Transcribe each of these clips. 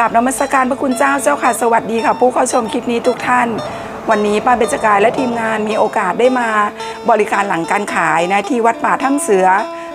กับนมัสการพระคุณเจ้าเจ้าค่ะสวัสดีค่ะ ผู้เข้าชมคลิปนี้ทุกท่าน วันนี้ป้าเบญจกายและทีมงานมีโอกาสได้มาบริการหลังการขายนะที่วัดป่าถ้ำเสือ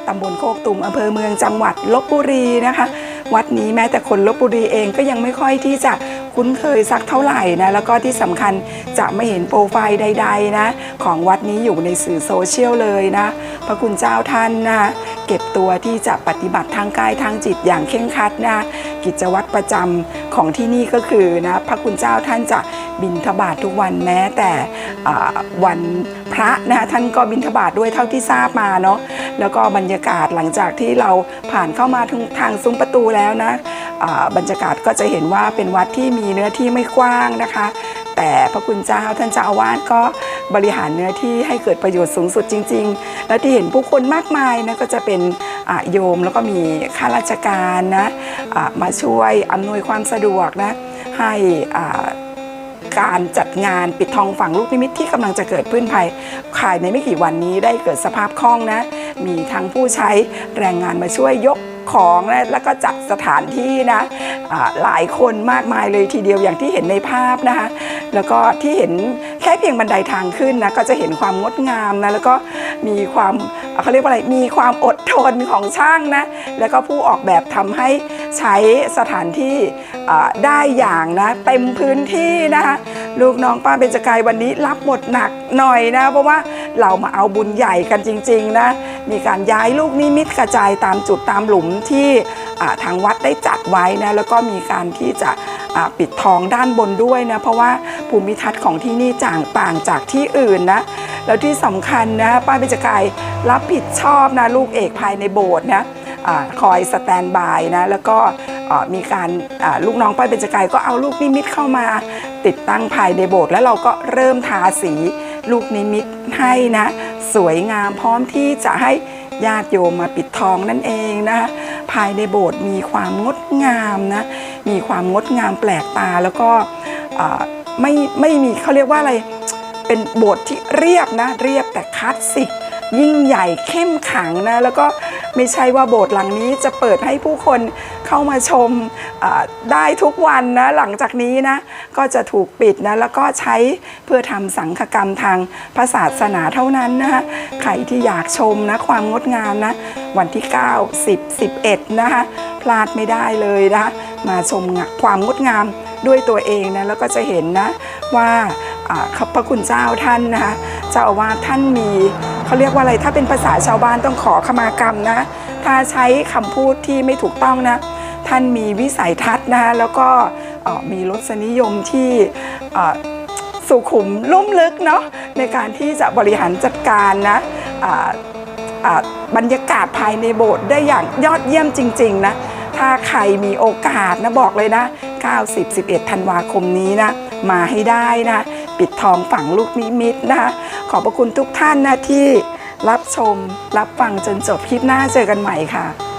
ตำบลโคกตุมอำเภอเมืองจังหวัดลบบุรีนะคะ วัดนี้แม้แต่คนลบบุรีเองก็ยังไม่ค่อยที่จะคุ้นเคยสักเท่าไหร่นะแล้วก็ที่สำคัญจะไม่เห็นโปรไฟล์ใด ๆ นะ ของวัดนี้อยู่ในสื่อโซเชียลเลยนะ พระคุณเจ้าท่านนะ เก็บตัวที่จะปฏิบัติทางกายทางจิตอย่างเคร่งครัดนะกิจวัตรประจำของที่นี่ก็คือนะพระคุณเจ้าท่านจะบิณฑบาตททุกวันแม้แต่วันพระนะท่านก็บิณฑบาตด้วยเท่าที่ทราบมาเนาะแล้วก็บรรยากาศหลังจากที่เราผ่านเข้ามาทางทางซุ้มประตูแล้วนะบรรยากาศก็จะเห็นว่าเป็นวัดที่มีเนื้อที่ไม่กว้างนะคะ แต่พระคุณเจ้าท่านเจ้าอาวาสก็บริหารเนื้อที่ให้เกิดประโยชน์สูงสุดจริง ๆ และที่เห็นผู้คนมากมายนะก็จะเป็นโยมแล้วก็มีข้าราชการนะมาช่วยอำนวยความสะดวกนะให้การจัดงานปิดทองฝังลูกนิมิตที่กำลังจะเกิดขึ้นภายภายในไม่กี่วันนี้ได้เกิดสภาพคล่องนะ มีทั้งผู้ใช้แรงงานมาช่วยยกของนะแล้วก็จัดสถานที่นะ หลายคนมากมายเลยทีเดียวอย่างที่เห็นในภาพนะคะ แล้วก็ที่เห็นแค่เพียงบันไดทางขึ้นนะก็จะเห็นความงดงามนะแล้วก็มีความเขาเรียกว่าอะไรมีความอดทนของช่างนะแล้วก็ผู้ออกแบบทำให้ใช้สถานที่ได้อย่างนะเต็มพื้นที่นะคะลูกน้องป้าเบญจกายวันนี้รับบทหนักหน่อยนะเพราะว่าเรามาเอาบุญใหญ่กันจริงๆนะมีการย้ายลูกนิมิตกระจายตามจุดตามหลุมที่ ทางวัดได้จัดไว้นะแล้วก็มีการที่จะปิดทองด้านบนด้วยนะเพราะว่าภูมิทัศน์ของที่นี่จางต่างจากที่อื่นนะแล้วที่สำคัญนะป้าเบญจกายรับผิดชอบนะลูกเอกภายในโบสถ์นะอาคอยสแตนบายนะแล้วก็มีการลูกน้องป้าเบญจกายก็เอาลูกนิมิตเข้ามาติดตั้งภายในโบสถ์แล้วเราก็เริ่มทาสีลูกนิมิตให้นะ สวยงามพร้อมที่จะให้ญาติโยมมาปิดทองนั่นเองนะคะ ภายในโบสถ์มีความงดงามนะมีความงดงามแปลกตาแล้วก็ไม่ไม่มีเขาเรียกว่าอะไรเป็นโบสถ์ที่เรียบนะเรียบแต่คลาสสิกยิ่งใหญ่เข้มขังนะแล้วก็ ไม่ใช่ว่าโบสถ์หลังนี้จะเปิดให้ผู้คนเข้ามาชมได้ทุกวันนะหลังจากนี้นะก็จะถูกปิดนะแล้วก็ใช้เพื่อทำสังฆกรรมทางพระศาสนาเท่านั้นนะคะใครที่อยากชมนะความงดงามนะวันที่ 9 10 11 นะคะพลาดไม่ได้เลยนะคะมาชมความงดงามด้วยตัวเองนะแล้วก็จะเห็นนะว่าอ่าพระคุณเจ้าท่านนะคะเจ้าอาวาสท่านมี เขาเรียกว่าอะไรถ้าเป็นภาษาชาวบ้านต้องขอขมากรรมนะ ถ้าใช้คำพูดที่ไม่ถูกต้องนะ ท่านมีวิสัยทัศน์นะแล้วก็มีรสนิยมที่สุขุมลุ่มลึกเนาะในการที่จะบริหารจัดการนะบรรยากาศภายในโบสถ์ได้อย่างยอดเยี่ยมจริง ๆ นะ ถ้าใครมีโอกาสนะบอกเลยนะ 90 11 ธันวาคมนี้นะ มาให้ได้นะ ปิดทองฝังลูกนิมิตนะคะ ขอบพระคุณทุกท่านนะที่รับชมรับฟังจนจบคลิปหน้าเจอกันใหม่ค่ะ